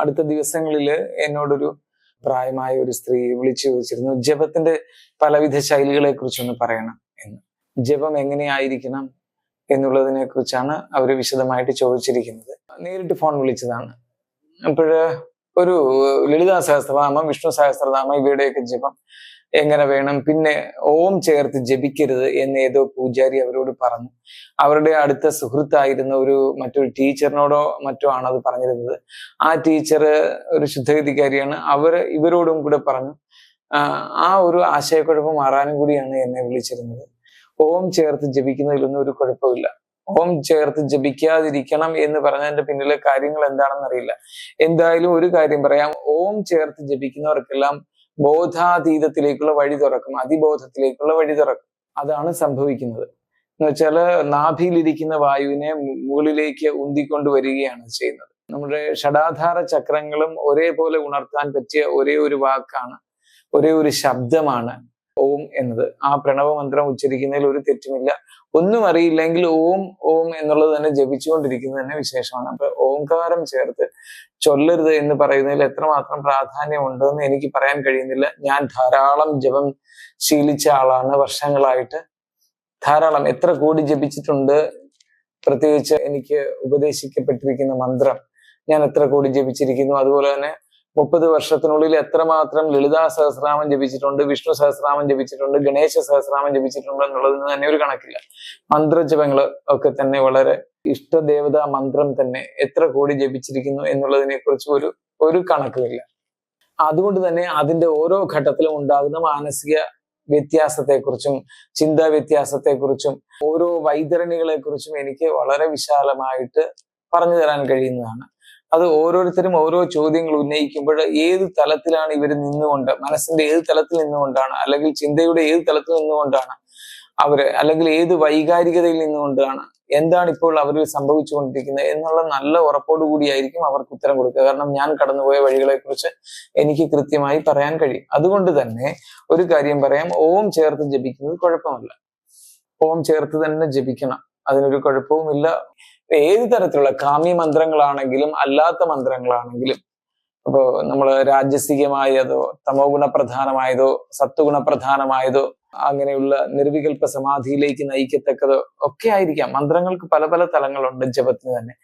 അടുത്ത ദിവസങ്ങളിൽ എന്നോടൊരു പ്രായമായ ഒരു സ്ത്രീ വിളിച്ചു ചോദിച്ചിരുന്നു ജപത്തിന്റെ പലവിധ ശൈലികളെ കുറിച്ചൊന്ന് പറയണം എന്ന്. ജപം എങ്ങനെയായിരിക്കണം എന്നുള്ളതിനെ കുറിച്ചാണ് അവർ വിശദമായിട്ട് ചോദിച്ചിരിക്കുന്നത്. നേരിട്ട് ഫോൺ വിളിച്ചതാണ്. അപ്പോഴ് ഒരു ലളിതാ സഹസ്രനാമം വിഷ്ണു സഹസ്രനാമം ഇവയുടെയൊക്കെ ജപം എങ്ങനെ വേണം? പിന്നെ ഓം ചേർത്ത് ജപിക്കരുത് എന്ന് ഏതോ പൂജാരി അവരോട് പറഞ്ഞു. അവരുടെ അടുത്ത സുഹൃത്തായിരുന്ന ഒരു മറ്റൊരു ടീച്ചറിനോടോ മറ്റോ ആണ് അത് പറഞ്ഞിരുന്നത്. ആ ടീച്ചർ ഒരു ശുദ്ധഗതിക്കാരിയാണ്. അവർ ഇവരോടും കൂടെ പറഞ്ഞു ആ ഒരു ആശയക്കുഴപ്പം മാറാനും കൂടിയാണ് എന്നെ വിളിച്ചിരുന്നത്. ഓം ചേർത്ത് ജപിക്കുന്നതിലൊന്നും ഒരു കുഴപ്പമില്ല. ഓം ചേർത്ത് ജപിക്കാതിരിക്കണം എന്ന് പറഞ്ഞതിന്റെ പിന്നിലെ കാര്യങ്ങൾ എന്താണെന്ന് അറിയില്ല എന്തായാലും ഒരു കാര്യം പറയാം. ഓം ചേർത്ത് ജപിക്കുന്നവർക്കെല്ലാം ബോധാതീതത്തിലേക്കുള്ള വഴി തുറക്കും അതിബോധത്തിലേക്കുള്ള വഴി തുറക്കും. അതാണ് സംഭവിക്കുന്നത്. എന്ന് വെച്ചാൽ നാഭിയിലിരിക്കുന്ന വായുവിനെ മുകളിലേക്ക് ഉന്തിക്കൊണ്ട് വരികയാണ് ചെയ്യുന്നത്. നമ്മുടെ ഷടാധാര ചക്രങ്ങളും ഒരേപോലെ ഉണർത്താൻ പറ്റിയ ഒരേ ഒരു വാക്കാണ് ഒരേ ഒരു ശബ്ദമാണ് ഓം എന്നത്. ആ പ്രണവ മന്ത്രം ഉച്ചരിക്കുന്നതിൽ ഒരു തെറ്റുമില്ല. ഒന്നും അറിയില്ലെങ്കിൽ ഓം ഓം എന്നുള്ളത് തന്നെ ജപിച്ചുകൊണ്ടിരിക്കുന്നത് തന്നെ വിശേഷമാണ്. അപ്പൊ ഓംകാരം ചേർത്ത് ചൊല്ലരുത് എന്ന് പറയുന്നതിൽ എത്രമാത്രം പ്രാധാന്യമുണ്ടെന്ന് എനിക്ക് പറയാൻ കഴിയുന്നില്ല. ഞാൻ ധാരാളം ജപം ശീലിച്ച ആളാണ്. വർഷങ്ങളായിട്ട് ധാരാളം എത്ര കോടി ജപിച്ചിട്ടുണ്ട്? പ്രത്യേകിച്ച് എനിക്ക് ഉപദേശിക്കപ്പെട്ടിരിക്കുന്ന മന്ത്രം ഞാൻ എത്ര കോടി ജപിച്ചിരിക്കുന്നു? അതുപോലെ തന്നെ മുപ്പത് വർഷത്തിനുള്ളിൽ എത്രമാത്രം ലളിതാ സഹസ്രാമം ജപിച്ചിട്ടുണ്ട് വിഷ്ണു സഹസ്രാമം ജപിച്ചിട്ടുണ്ട് ഗണേശ സഹസ്രാമം ജപിച്ചിട്ടുണ്ട് എന്നുള്ളതിന് തന്നെ ഒരു കണക്കില്ല. മന്ത്രജപങ്ങൾ ഒക്കെ തന്നെ വളരെ ഇഷ്ടദേവതാ മന്ത്രം തന്നെ എത്ര കോടി ജപിച്ചിരിക്കുന്നു എന്നുള്ളതിനെ കുറിച്ച് ഒരു ഒരു കണക്കുമില്ല. അതുകൊണ്ട് തന്നെ അതിന്റെ ഓരോ ഘട്ടത്തിലും ഉണ്ടാകുന്ന മാനസിക വ്യത്യാസത്തെക്കുറിച്ചും ചിന്താ വ്യത്യാസത്തെക്കുറിച്ചും ഓരോ വൈതരണികളെ കുറിച്ചും എനിക്ക് വളരെ വിശാലമായിട്ട് പറഞ്ഞു തരാൻ കഴിയുന്നതാണ്. അത് ഓരോരുത്തരും ഓരോ ചോദ്യങ്ങൾ ഉന്നയിക്കുമ്പോൾ ഏത് തലത്തിലാണ് ഇവർ നിന്നുകൊണ്ട് മനസ്സിന്റെ ഏത് തലത്തിൽ നിന്നുകൊണ്ടാണ് അല്ലെങ്കിൽ ചിന്തയുടെ ഏത് തലത്തിൽ നിന്നുകൊണ്ടാണ് അവർ അല്ലെങ്കിൽ ഏത് വൈകാരികതയിൽ നിന്നുകൊണ്ടാണ് എന്താണ് ഇപ്പോൾ അവർ സംഭവിച്ചുകൊണ്ടിരിക്കുന്നത് എന്നുള്ള നല്ല ഉറപ്പോടു കൂടിയായിരിക്കും അവർക്ക് ഉത്തരം കൊടുക്കുക. കാരണം ഞാൻ കടന്നുപോയ വഴികളെ കുറിച്ച് എനിക്ക് കൃത്യമായി പറയാൻ കഴിയും. അതുകൊണ്ട് തന്നെ ഒരു കാര്യം പറയാം. ഓം ചേർത്ത് ജപിക്കുന്നത് കുഴപ്പമല്ല. ഓം ചേർത്ത് തന്നെ ജപിക്കണം. അതിനൊരു കുഴപ്പവുമില്ല. ഏത് തരത്തിലുള്ള കാമ്യ മന്ത്രങ്ങളാണെങ്കിലും അല്ലാത്ത മന്ത്രങ്ങളാണെങ്കിലും അപ്പോൾ നമ്മൾ രാജസികമായതോ തമോ ഗുണപ്രധാനമായതോ സത്വഗുണപ്രധാനമായതോ അങ്ങനെയുള്ള നിർവികൽപ്പ സമാധിയിലേക്ക് നയിക്കത്തക്കതോ ഒക്കെ ആയിരിക്കാം. മന്ത്രങ്ങൾക്ക് പല പല തലങ്ങളുണ്ട് ജപത്തിന് തന്നെ.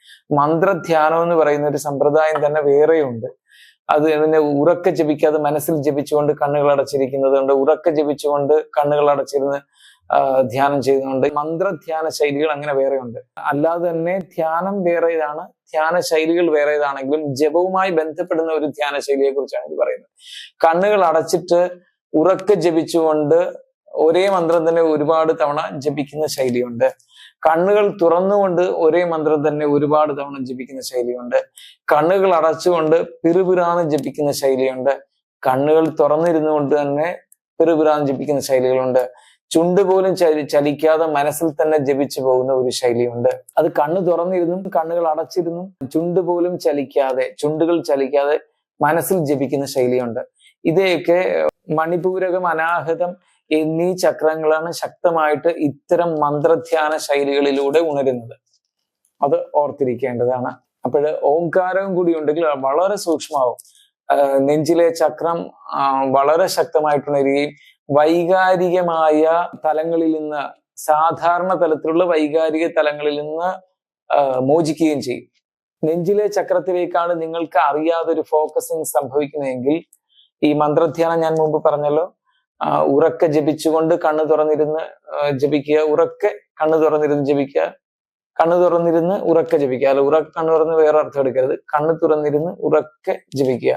മന്ത്രധ്യാനം എന്ന് പറയുന്ന ഒരു സമ്പ്രദായം തന്നെ വേറെയുണ്ട്. അത് പിന്നെ ഉറക്കെ ജപിക്കാതെ മനസ്സിൽ ജപിച്ചുകൊണ്ട് കണ്ണുകൾ അടച്ചിരിക്കുന്നതുണ്ട് ഉറക്കെ ജപിച്ചുകൊണ്ട് കണ്ണുകൾ അടച്ചിരുന്ന് ധ്യാനം ചെയ്യുന്നുണ്ട് മന്ത്രധ്യാന ശൈലികൾ അങ്ങനെ വേറെയുണ്ട്. അല്ലാതെ തന്നെ ധ്യാനം വേറേതാണ് ധ്യാന ശൈലികൾ വേറേതാണെങ്കിലും ജപവുമായി ബന്ധപ്പെടുന്ന ഒരു ധ്യാന ശൈലിയെ കുറിച്ചാണ് ഇത് പറയുന്നത്. കണ്ണുകൾ അടച്ചിട്ട് ഉറക്കെ ജപിച്ചുകൊണ്ട് ഒരേ മന്ത്രം തന്നെ ഒരുപാട് തവണ ജപിക്കുന്ന ശൈലിയുണ്ട്. കണ്ണുകൾ തുറന്നുകൊണ്ട് ഒരേ മന്ത്രം തന്നെ ഒരുപാട് തവണ ജപിക്കുന്ന ശൈലിയുണ്ട്. കണ്ണുകൾ അടച്ചുകൊണ്ട് പിറുപിറാന്ന് ജപിക്കുന്ന ശൈലിയുണ്ട്. കണ്ണുകൾ തുറന്നിരുന്നു കൊണ്ട് തന്നെ പിറുപിറാന്ന് ജപിക്കുന്ന ശൈലികളുണ്ട്. ചുണ്ട് പോലും ചലി ചലിക്കാതെ മനസ്സിൽ തന്നെ ജപിച്ചു പോകുന്ന ഒരു ശൈലിയുണ്ട്. അത് കണ്ണു തുറന്നിരുന്നും കണ്ണുകൾ അടച്ചിരുന്നും. ചുണ്ട് പോലും ചലിക്കാതെ ചുണ്ടുകൾ ചലിക്കാതെ മനസ്സിൽ ജപിക്കുന്ന ശൈലിയുണ്ട്. ഇവയൊക്കെ മണിപൂരകം അനാഹതം എന്നീ ചക്രങ്ങളാണ് ശക്തമായിട്ട് ഇത്തരം മന്ത്രധ്യാന ശൈലികളിലൂടെ ഉണരുന്നത്. അത് ഓർത്തിരിക്കേണ്ടതാണ്. അപ്പോൾ ഓംകാരവും കൂടി ഉണ്ടെങ്കിൽ വളരെ സൂക്ഷ്മമാവും. നെഞ്ചിലെ ചക്രം വളരെ ശക്തമായിട്ട് ഉണരുകയും വൈകാരികമായ തലങ്ങളിൽ നിന്ന് സാധാരണ തലത്തിലുള്ള വൈകാരിക തലങ്ങളിൽ നിന്ന് മോചിക്കുകയും ചെയ്യും. നെഞ്ചിലെ ചക്രത്തിലേക്കാണ് നിങ്ങൾക്ക് അറിയാതെ ഒരു ഫോക്കസിങ് സംഭവിക്കുന്നതെങ്കിൽ ഈ മന്ത്രധ്യാനം ഞാൻ മുമ്പ് പറഞ്ഞല്ലോ ഉറക്കെ ജപിച്ചുകൊണ്ട് കണ്ണ് തുറന്നിരുന്ന് ജപിക്കുക ഉറക്കെ കണ്ണ് തുറന്നിരുന്ന് ജപിക്കുക കണ്ണ് തുറന്നിരുന്ന് ഉറക്കെ ജപിക്കുക. അല്ല ഉറക്കെ കണ്ണു തുറന്ന് വേറെ അർത്ഥം എടുക്കരുത്. കണ്ണ് തുറന്നിരുന്ന് ഉറക്കെ ജപിക്കുക.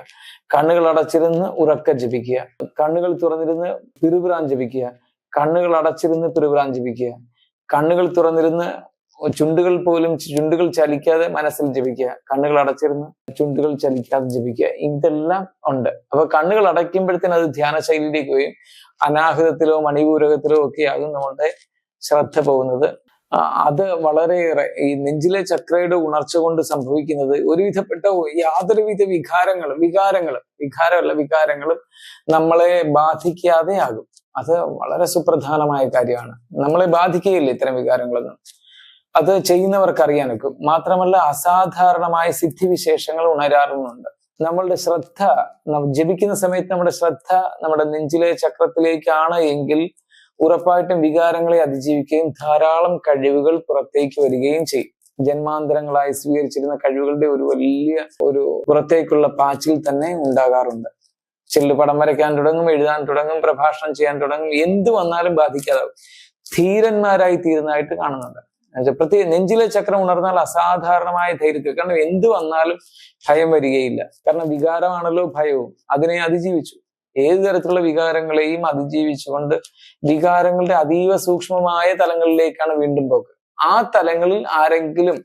കണ്ണുകൾ അടച്ചിരുന്ന് ഉറക്ക ജപിക്കുക. കണ്ണുകൾ തുറന്നിരുന്ന് പിറുപിറാൻ ജപിക്കുക. കണ്ണുകൾ അടച്ചിരുന്ന് പിറുപിറാൻ ജപിക്കുക. കണ്ണുകൾ തുറന്നിരുന്ന് ചുണ്ടുകൾ പോലും ചുണ്ടുകൾ ചലിക്കാതെ മനസ്സിൽ ജപിക്കുക. കണ്ണുകൾ അടച്ചിരുന്ന് ചുണ്ടുകൾ ചലിക്കാതെ ജപിക്കുക. ഇതെല്ലാം ഉണ്ട്. അപ്പൊ കണ്ണുകൾ അടയ്ക്കുമ്പോഴത്തേന് അത് ധ്യാന ശൈലിയിലേക്ക് പോയി. അനാഹിതത്തിലോ മണിപൂരകത്തിലോ ഒക്കെയാകും നമ്മളുടെ ശ്രദ്ധ പോകുന്നത്. അത് വളരെയേറെ ഈ നെഞ്ചിലെ ചക്രയുടെ ഉണർച്ച കൊണ്ട് സംഭവിക്കുന്നത് ഒരുവിധപ്പെട്ട യാതൊരുവിധ വികാരങ്ങളും വികാരങ്ങളും വികാരമല്ല വികാരങ്ങളും നമ്മളെ ബാധിക്കാതെ ആകും അത് വളരെ സുപ്രധാനമായ കാര്യമാണ്. നമ്മളെ ബാധിക്കുകയില്ല ഇത്തരം വികാരങ്ങളൊന്നും. അത് ചെയ്യുന്നവർക്ക് അറിയാനൊക്കും മാത്രമല്ല അസാധാരണമായ സിദ്ധിവിശേഷങ്ങൾ ഉണരാറുമുണ്ട്. നമ്മളുടെ ശ്രദ്ധ ജപിക്കുന്ന സമയത്ത് നമ്മുടെ ശ്രദ്ധ നമ്മുടെ നെഞ്ചിലെ ചക്രത്തിലേക്കാണ് എങ്കിൽ ഉറപ്പായിട്ടും വികാരങ്ങളെ അതിജീവിക്കുകയും ധാരാളം കഴിവുകൾ പുറത്തേക്ക് വരികയും ചെയ്യും. ജന്മാന്തരങ്ങളായി സ്വീകരിച്ചിരുന്ന കഴിവുകളുടെ ഒരു വലിയ ഒരു പുറത്തേക്കുള്ള പാച്ചിൽ തന്നെ ഉണ്ടാകാറുണ്ട്. ചിലർ പടം വരയ്ക്കാൻ തുടങ്ങും എഴുതാൻ തുടങ്ങും പ്രഭാഷണം ചെയ്യാൻ തുടങ്ങും എന്ത് വന്നാലും ബാധിക്കാതാവും. ധീരന്മാരായി തീരുന്നതായിട്ട് കാണുന്നുണ്ട്. പ്രത്യേക നെഞ്ചിലെ ചക്രം ഉണർന്നാൽ അസാധാരണമായ ധൈര്യത്തിൽ കാരണം എന്ത് വന്നാലും ഭയം വരികയില്ല. കാരണം വികാരമാണല്ലോ ഭയവും അതിനെ അതിജീവിച്ചു. ഏത് തരത്തിലുള്ള വികാരങ്ങളെയും അതിജീവിച്ചുകൊണ്ട് വികാരങ്ങളുടെ അതീവ സൂക്ഷ്മമായ തലങ്ങളിലേക്കാണ് വീണ്ടും പോക്ക്. ആ തലങ്ങളിൽ ആരെങ്കിലും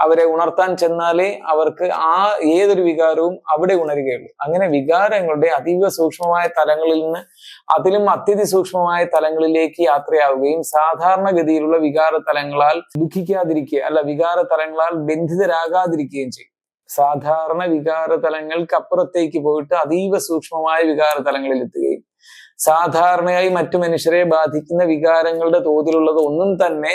അവരെ ഉണർത്താൻ ചെന്നാലേ അവർക്ക് ആ ഏതൊരു വികാരവും അവിടെ ഉണരുകയുള്ളൂ. അങ്ങനെ വികാരങ്ങളുടെ അതീവ സൂക്ഷ്മമായ തലങ്ങളിൽ നിന്ന് അതിലും അത്യതി സൂക്ഷ്മമായ തലങ്ങളിലേക്ക് യാത്രയാവുകയും സാധാരണഗതിയിലുള്ള വികാര തലങ്ങളാൽ ദുഃഖിക്കാതിരിക്കുക അല്ല വികാര തലങ്ങളാൽ ബന്ധിതരാകാതിരിക്കുകയും ചെയ്യും. സാധാരണ വികാര അപ്പുറത്തേക്ക് പോയിട്ട് അതീവ സൂക്ഷ്മമായ വികാര തലങ്ങളിൽ എത്തുകയും സാധാരണയായി മറ്റു മനുഷ്യരെ ബാധിക്കുന്ന വികാരങ്ങളുടെ തോതിലുള്ളത് ഒന്നും തന്നെ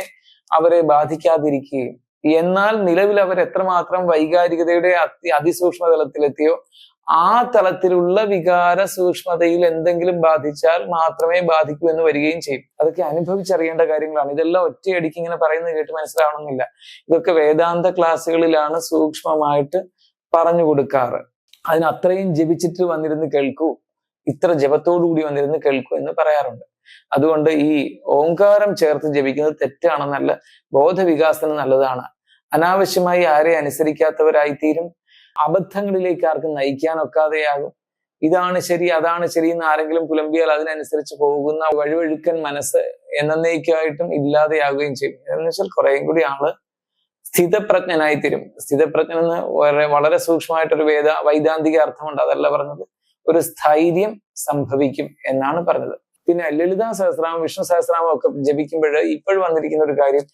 അവരെ ബാധിക്കാതിരിക്കുകയും എന്നാൽ നിലവിൽ അവർ എത്രമാത്രം വൈകാരികതയുടെ അതി അതിസൂക്ഷ്മ തലത്തിലെത്തിയോ ആ തലത്തിലുള്ള വികാര സൂക്ഷ്മതയിൽ എന്തെങ്കിലും ബാധിച്ചാൽ മാത്രമേ ബാധിക്കൂ എന്ന് വരികയും ചെയ്യും. അതൊക്കെ അനുഭവിച്ചറിയേണ്ട കാര്യങ്ങളാണ്. ഇതെല്ലാം ഒറ്റയടിക്ക് ഇങ്ങനെ പറയുന്നത് കേട്ട് മനസ്സിലാവണമെന്നില്ല. ഇതൊക്കെ വേദാന്ത ക്ലാസ്സുകളിലാണ് സൂക്ഷ്മമായിട്ട് പറഞ്ഞു കൊടുക്കാറ്. അതിന് അത്രയും ജപിച്ചിട്ട് വന്നിരുന്ന് കേൾക്കൂ. ഇത്ര ജപത്തോടു കൂടി വന്നിരുന്ന് കേൾക്കൂ എന്ന് പറയാറുണ്ട്. അതുകൊണ്ട് ഈ ഓങ്കാരം ചേർത്ത് ജപിക്കുന്നത് തെറ്റാണെന്നല്ല ബോധവികാസത്തിന് നല്ലതാണ്. അനാവശ്യമായി ആരെ അനുസരിക്കാത്തവരായി തീരും അബദ്ധങ്ങളിലേക്ക് ആർക്കും നയിക്കാനൊക്കാതെയാകും. ഇതാണ് ശരി അതാണ് ശരി എന്ന് ആരെങ്കിലും പുലമ്പിയാൽ അതിനനുസരിച്ച് പോകുന്ന വഴുവഴുക്കൻ മനസ്സ് എന്നേക്കായിട്ടും ഇല്ലാതെയാകുകയും ചെയ്യും. എന്ന് വെച്ചാൽ കുറേയും കൂടി ആൾ സ്ഥിതപ്രജ്ഞനായി തീരും സ്ഥിതപ്രജ്ഞൻ എന്ന് വളരെ വളരെ സൂക്ഷ്മമായിട്ടൊരു വേദ വൈദാന്തിക അർത്ഥമുണ്ട്. അതല്ല പറഞ്ഞത്. ഒരു സ്ഥൈര്യം സംഭവിക്കും എന്നാണ് പറഞ്ഞത്. പിന്നെ ലളിതാ സഹസ്രാമം വിഷ്ണു സഹസ്രാമം ഒക്കെ ജപിക്കുമ്പോൾ ഇപ്പോഴും വന്നിരിക്കുന്ന ഒരു കാര്യം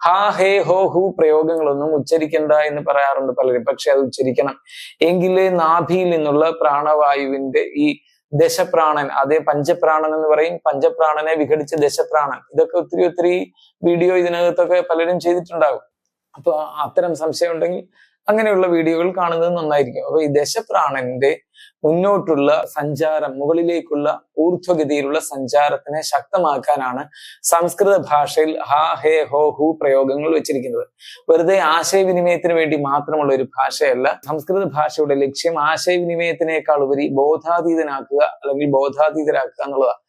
ഹാ ഹേ ഹോ ഹു പ്രയോഗങ്ങളൊന്നും ഉച്ചരിക്കണ്ട എന്ന് പറയാറുണ്ട് പലരും. പക്ഷെ അത് ഉച്ചരിക്കണം. എങ്കിലേ നാഭിയിൽ നിന്നുള്ള പ്രാണവായുവിന്റെ ഈ ദശപ്രാണൻ അതേ പഞ്ചപ്രാണൻ എന്ന് പറയും. പഞ്ചപ്രാണനെ വിഘടിച്ച ദശപ്രാണൻ. ഇതൊക്കെ ഒത്തിരി ഒത്തിരി വീഡിയോ ഇതിനകത്തൊക്കെ പലരും ചെയ്തിട്ടുണ്ടാകും. അപ്പൊ അത്തരം സംശയം ഉണ്ടെങ്കിൽ അങ്ങനെയുള്ള വീഡിയോകൾ കാണുന്നത് നന്നായിരിക്കും. അപ്പൊ ഈ ദശപ്രാണന്റെ മുന്നോട്ടുള്ള സഞ്ചാരം മുകളിലേക്കുള്ള ഊർധ്വഗതിയിലുള്ള സഞ്ചാരത്തിനെ ശക്തമാക്കാനാണ് സംസ്കൃത ഭാഷയിൽ ഹാ ഹേ ഹോ ഹു പ്രയോഗങ്ങൾ വെച്ചിരിക്കുന്നത്. വെറുതെ ആശയവിനിമയത്തിന് വേണ്ടി മാത്രമുള്ള ഒരു ഭാഷയല്ല. സംസ്കൃത ഭാഷയുടെ ലക്ഷ്യം ആശയവിനിമയത്തിനേക്കാൾ ഉപരി ബോധാതീതനാക്കുക അല്ലെങ്കിൽ ബോധാതീതരാക്കുക എന്നുള്ളതാണ്.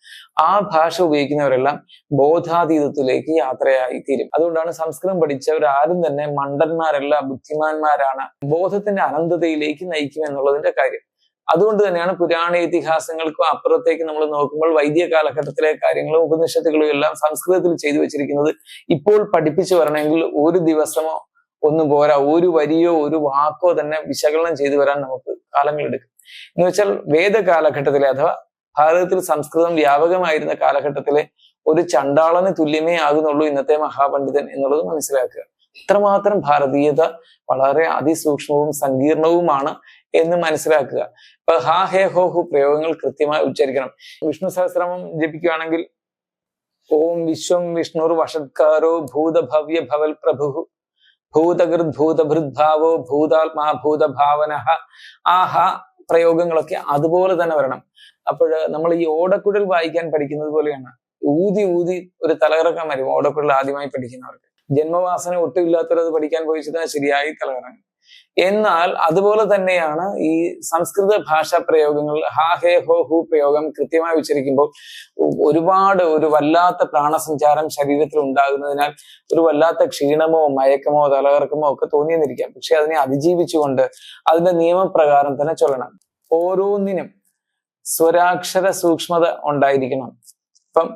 ആ ഭാഷ ഉപയോഗിക്കുന്നവരെല്ലാം ബോധാതീതത്തിലേക്ക് യാത്രയായി തീരും അതുകൊണ്ടാണ് സംസ്കൃതം പഠിച്ചവർ ആരും തന്നെ മണ്ടന്മാരല്ല ബുദ്ധിമാന്മാരാണ് ബോധത്തിന്റെ അനന്തതയിലേക്ക് നയിക്കും എന്നുള്ളതിന്റെ കാര്യം. അതുകൊണ്ട് തന്നെയാണ് പുരാണ ഇതിഹാസങ്ങൾക്കും അപ്പുറത്തേക്ക് നമ്മൾ നോക്കുമ്പോൾ വൈദ്യ കാലഘട്ടത്തിലെ കാര്യങ്ങളും ഉപനിഷത്തുകളും എല്ലാം സംസ്കൃതത്തിൽ ചെയ്തു വെച്ചിരിക്കുന്നത് ഇപ്പോൾ പഠിപ്പിച്ചു വരണമെങ്കിൽ ഒരു ദിവസമോ ഒന്നും പോരാ. ഒരു വരിയോ ഒരു വാക്കോ തന്നെ വിശകലനം ചെയ്തു വരാൻ നമുക്ക് കാലങ്ങളെടുക്കും. എന്ന് വെച്ചാൽ വേദ കാലഘട്ടത്തിലെ അഥവാ ഭാരതത്തിൽ സംസ്കൃതം വ്യാപകമായിരുന്ന കാലഘട്ടത്തിലെ ഒരു ചണ്ടാളന് തുല്യമേ ആകുന്നുള്ളൂ ഇന്നത്തെ മഹാപണ്ഡിതൻ എന്നുള്ളത് മനസ്സിലാക്കുക. ഇത്രമാത്രം ഭാരതീയത വളരെ അതിസൂക്ഷ്മവും സങ്കീർണവുമാണ് എന്ന് മനസ്സിലാക്കുക. ഇപ്പൊ ഹാ ഹേ ഹോ ഹു പ്രയോഗങ്ങൾ കൃത്യമായി ഉച്ചരിക്കണം. വിഷ്ണു സഹസ്രമം ജപിക്കുകയാണെങ്കിൽ ഓം വിശ്വം വിഷ്ണുർ വഷത്കാരോ ഭൂതഭവ്യ ഭവൽ പ്രഭു ഭൂതകൃത് ഭൂതഭൃദ്ഭാവോ ഭൂതാത്മാ ഭൂതഭാവന ആ ഹ പ്രയോഗങ്ങളൊക്കെ അതുപോലെ തന്നെ വരണം. അപ്പോൾ നമ്മൾ ഈ ഓടക്കുഴൽ വായിക്കാൻ പഠിക്കുന്നത് പോലെയാണ്. ഊതി ഊതി ഒരു തലകറക്കം വരും ഓടക്കുഴൽ ആദ്യമായി പഠിക്കുന്നവർക്ക്. ജന്മവാസന ഒട്ടുമില്ലാത്തവരത് പഠിക്കാൻ പോയിച്ചതിന് ശരിയായി തലകറങ്ങും. എന്നാൽ അതുപോലെ തന്നെയാണ് ഈ സംസ്കൃത ഭാഷാ പ്രയോഗങ്ങൾ ഹാ ഹേ ഹോ ഹു പ്രയോഗം കൃത്യമായി ഉച്ചരിക്കുമ്പോൾ ഒരുപാട് ഒരു വല്ലാത്ത പ്രാണസഞ്ചാരം ശരീരത്തിൽ ഉണ്ടാകുന്നതിനാൽ ഒരു വല്ലാത്ത ക്ഷീണമോ മയക്കമോ തലകറക്കമോ ഒക്കെ തോന്നിയെന്നിരിക്കാം. പക്ഷെ അതിനെ അതിജീവിച്ചുകൊണ്ട് അതിന്റെ നിയമപ്രകാരം തന്നെ ചൊല്ലണം. ഓരോന്നിനും സ്വരാക്ഷര സൂക്ഷ്മത ഉണ്ടായിരിക്കണം. ഇപ്പം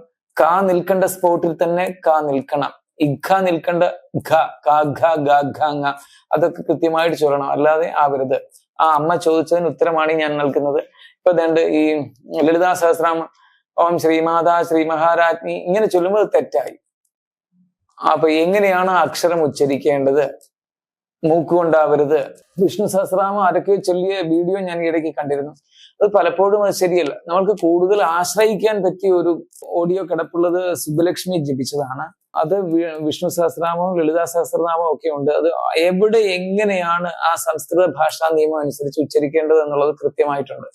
കാ നിൽക്കേണ്ട സ്പോട്ടിൽ തന്നെ കാ നിൽക്കണം. ഇഖ നിൽക്കേണ്ട ഖ കാ ഖ ഗ ഘ ങ അതൊക്കെ കൃത്യമായിട്ട് ചൊല്ലണം. അല്ലാതെ ആവരുത്. ആ അമ്മ ചോദിച്ചതിന് ഉത്തരമാണ് ഞാൻ നൽകുന്നത്. ഇപ്പൊ ദണ്ട് ഈ ലളിതാ സഹസ്രാമ ഓം ശ്രീമാതാ ശ്രീ മഹാരാജ്ഞി ഇങ്ങനെ ചൊല്ലുമ്പോൾ തെറ്റായി. അപ്പൊ എങ്ങനെയാണ് അക്ഷരം ഉച്ചരിക്കേണ്ടത്? മൂക്കുകൊണ്ടാവരുത്. വിഷ്ണു സഹസ്രാമം ആരൊക്കെ ചൊല്ലിയ വീഡിയോ ഞാൻ ഇടയ്ക്ക് കണ്ടിരുന്നു. അത് പലപ്പോഴും അത് ശരിയല്ല. നമ്മൾക്ക് കൂടുതൽ ആശ്രയിക്കാൻ പറ്റിയ ഒരു ഓഡിയോ കിടപ്പുള്ളത് സുബ്ബലക്ഷ്മി ജപിച്ചതാണ്. അത് വിഷ്ണു സഹസ്രനാമവും ലളിതാ സഹസ്രനാമവും ഒക്കെ ഉണ്ട്. അത് എവിടെ എങ്ങനെയാണ് ആ സംസ്കൃത ഭാഷാ നിയമം അനുസരിച്ച് ഉച്ചരിക്കേണ്ടത് എന്നുള്ളത് കൃത്യമായിട്ടുണ്ട്.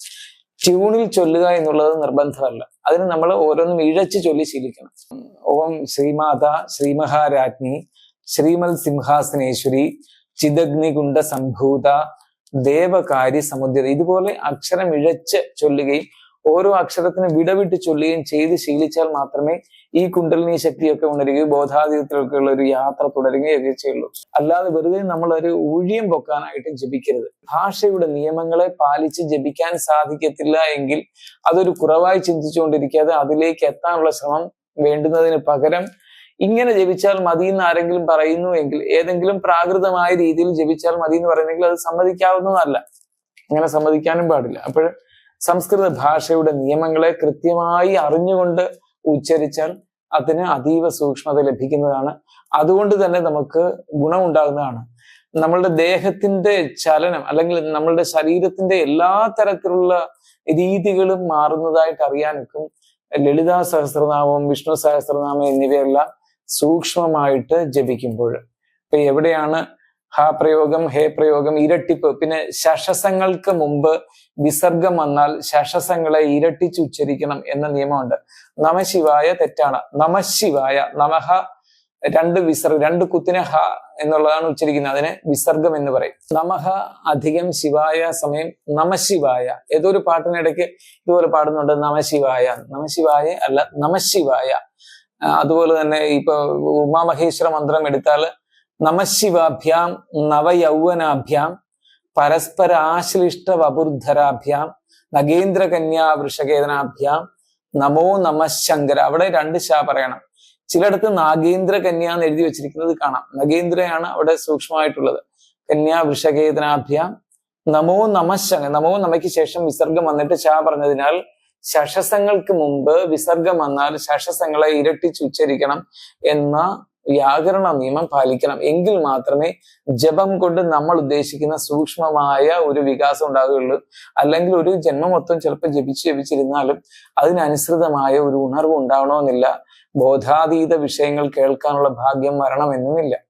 ട്യൂണിൽ ചൊല്ലുക എന്നുള്ളത് നിർബന്ധമല്ല. അതിന് നമ്മൾ ഓരോന്നും ഇഴച്ച് ചൊല്ലി ശീലിക്കണം. ഓം ശ്രീമാത ശ്രീമഹാരാജ്ഞി ശ്രീമൽ സിംഹാസനേശ്വരി ചിദഗ്നികുണ്ട സംഭൂത ദേവകാരി സമുദ്ര ഇതുപോലെ അക്ഷരം ഇഴച്ച് ചൊല്ലുകയും ഓരോ അക്ഷരത്തിന് വിടവിട്ട് ചൊല്ലുകയും ചെയ്ത് ശീലിച്ചാൽ മാത്രമേ ഈ കുണ്ടലിനി ശക്തിയൊക്കെ ഉണരുകയും ബോധാതീതത്തിലൊക്കെയുള്ള ഒരു യാത്ര തുടരുകയൊക്കെ ചെയ്യുള്ളൂ. അല്ലാതെ വെറുതെ നമ്മൾ ഒരു ഊഴിയം പൊക്കാനായിട്ട് ജപിക്കരുത്. ഭാഷയുടെ നിയമങ്ങളെ പാലിച്ച് ജപിക്കാൻ സാധിക്കത്തില്ല എങ്കിൽ അതൊരു കുറവായി ചിന്തിച്ചുകൊണ്ടിരിക്കാതെ അതിലേക്ക് എത്താനുള്ള ശ്രമം വേണ്ടുന്നതിന് പകരം ഇങ്ങനെ ജപിച്ചാൽ മതി എന്ന് ആരെങ്കിലും പറയുന്നു എങ്കിൽ ഏതെങ്കിലും പ്രാകൃതമായ രീതിയിൽ ജപിച്ചാൽ മതി എന്ന് പറയുന്നെങ്കിൽ അത് സമ്മതിക്കാവുന്നതല്ല. അങ്ങനെ സമ്മതിക്കാനും പാടില്ല. അപ്പോൾ സംസ്കൃത ഭാഷയുടെ നിയമങ്ങളെ കൃത്യമായി അറിഞ്ഞുകൊണ്ട് ഉച്ചരിച്ചാൽ അതിന് അതീവ സൂക്ഷ്മത ലഭിക്കുന്നതാണ്. അതുകൊണ്ട് തന്നെ നമുക്ക് ഗുണമുണ്ടാകുന്നതാണ്. നമ്മളുടെ ദേഹത്തിന്റെ ചലനം അല്ലെങ്കിൽ നമ്മളുടെ ശരീരത്തിന്റെ എല്ലാ തരത്തിലുള്ള രീതികളും മാറുന്നതായിട്ട് അറിയാനൊക്കും ലളിതാ സഹസ്രനാമം വിഷ്ണു സഹസ്രനാമം എന്നിവയെല്ലാം സൂക്ഷ്മമായിട്ട് ജപിക്കുമ്പോൾ. ഇപ്പൊ എവിടെയാണ് ഹാ പ്രയോഗം ഹേ പ്രയോഗം ഇരട്ടിപ്പ്. പിന്നെ ശഷസങ്ങൾക്ക് മുമ്പ് വിസർഗം വന്നാൽ ശഷസങ്ങളെ ഇരട്ടിച്ച് ഉച്ചരിക്കണം എന്ന നിയമമുണ്ട്. നമശിവായ തെറ്റാണ്. നമശിവായ നമഹ രണ്ട് വിസർഗം രണ്ട് കുത്തിനെ ഹ എന്നുള്ളതാണ് ഉച്ചരിക്കുന്നത്. അതിനെ വിസർഗം എന്ന് പറയും. നമഹ അധികം ശിവായ സമയം നമശിവായ ഏതോ ഒരു പാട്ടിനിടയ്ക്ക് ഇതുപോലെ പാടുന്നുണ്ട്. നമശിവായ നമശിവായ അല്ല നമശിവായ അതുപോലെ തന്നെ ഇപ്പൊ ഉമാമഹേശ്വര മന്ത്രം എടുത്താൽ നമശിവാഭ്യാം നവയൗവനാഭ്യാം പരസ്പരാശ്ലിഷ്ടവപുർധരാഭ്യാം നഗേന്ദ്രകന്യാ വൃഷകേതനാഭ്യാം നമോ നമ ശങ്കര. അവിടെ രണ്ട് ശ പറയണം. ചിലയിടത്ത് നാഗേന്ദ്ര കന്യ എന്ന് എഴുതി വെച്ചിരിക്കുന്നത് കാണാം. നഗേന്ദ്രയാണ് അവിടെ സൂക്ഷ്മമായിട്ടുള്ളത്. കന്യാ വൃഷകേതനാഭ്യാം നമോ നമ ശങ്ക നമോ നമയ്ക്ക് ശേഷം വിസർഗം വന്നിട്ട് ശ പറഞ്ഞതിനാൽ ശശസങ്ങൾക്ക് മുമ്പ് വിസർഗം വന്നാൽ ശശസങ്ങളെ ഇരട്ടിച്ചുച്ചരിക്കണം എന്ന വ്യാകരണ നിയമം പാലിക്കണം. എങ്കിൽ മാത്രമേ ജപം കൊണ്ട് നമ്മൾ ഉദ്ദേശിക്കുന്ന സൂക്ഷ്മമായ ഒരു വികാസം ഉണ്ടാകുകയുള്ളൂ അല്ലെങ്കിൽ ഒരു ജന്മം മൊത്തം ചിലപ്പോൾ ജപിച്ച് ജപിച്ചിരുന്നാലും അതിനനുസൃതമായ ഒരു ഉണർവ് ഉണ്ടാവണമെന്നില്ല. ബോധാതീത വിഷയങ്ങൾ കേൾക്കാനുള്ള ഭാഗ്യം വരണമെന്നുമില്ല